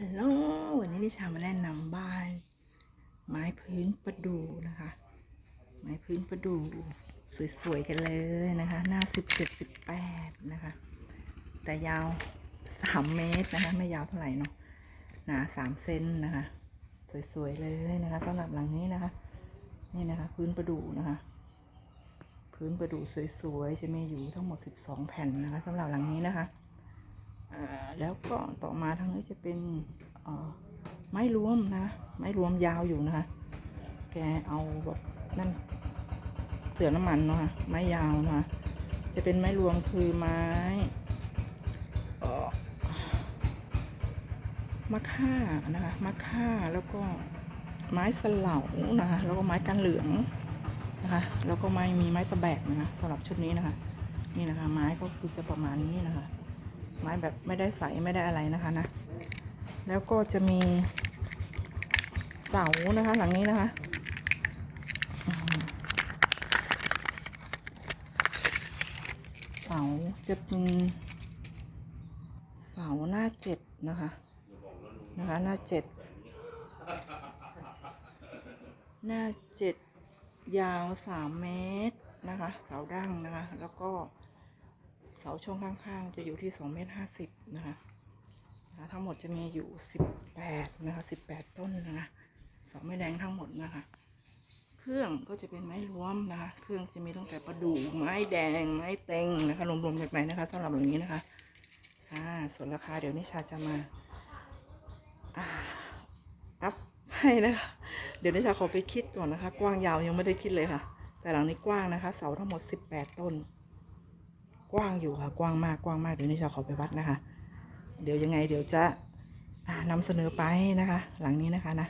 ฮัลโหลวันนี้นิชามาแนะนำบ้าน ไม้พื้นประดูนะคะ ไม้พื้นประดู สวยๆกันเลยนะคะ หน้าสิบเจ็ดสิบแปดนะคะ แต่ยาวสามเมตรนะคะ ไม่ยาวเท่าไหร่เนาะหนาสามเซนนะคะ สวยๆเลยนะคะสำหรับหลังนี้นะคะ นี่นะคะ พื้นประดูนะคะ พื้นประดูสวยๆจะมีอยู่ทั้งหมด12แผ่นนะคะสำหรับหลังนี้นะคะ แล้วก็ต่อมาทางนี้จะเป็นไม้รวมนะ ไม้รวมยาวอยู่นะคะ แกเอาแบบนั่นเสือน้ำมันเนาะคะไม้ยาวนะคะจะเป็นไม้รวมคือไม้มะค่านะคะมะค่าแล้วก็ไม้สเหลานะคะแล้วก็ไม้กันเหลืองนะคะแล้วก็ไม้มีไม้ตะแบกนะคะสำหรับชุดนี้นะคะ นี่นะคะ ไม้ก็คือจะประมาณนี้นะคะ ไม้แบบไม่ได้ใสไม่ได้อะไรนะคะนะ แล้วก็จะมีเสานะคะ หลังนี้นะคะเสาจะเป็นเสาหน้าเจ็ดนะคะนะคะหน้าเจ็ดหน้าเจ็ดยาวสามเมตรนะคะ เสาดั้งนะคะ แล้วก็าช่องข้างๆ จะอยู่ที่สองเมตรห้าสิบนะคะนะทั้งหมดจะมีอยู่สิบแปดนะคะสิบแปดต้นนะคะเสาไม้แดงทั้งหมดนะคะ เครื่องก็จะเป็นไม้รวมนะคะ เครื่องจะมีตั้งแต่ประดู่ไม้แดง ไม้เต็งนะคะ รวมๆกันไปนะคะสำหรับอย่างนี้นะคะอ่าส่วนราคาเดี๋ยวนิชาจะมาอ่าอัพให้นะคะ เดี๋ยวนิชาขอไปคิดก่อนนะคะ กว้างยาวยังไม่ได้คิดเลยค่ะ แต่หลังนี้กว้างนะคะ เสาทั้งหมด 18 ต้น กว้างอยู่ค่ะ กว้างมากกว้างมากเดี๋ยวนี้ชาขอไปวัดนะคะ เดี๋ยวยังไงเดี๋ยวจะนำนำเสนอไปนะคะ หลังนี้นะคะนะ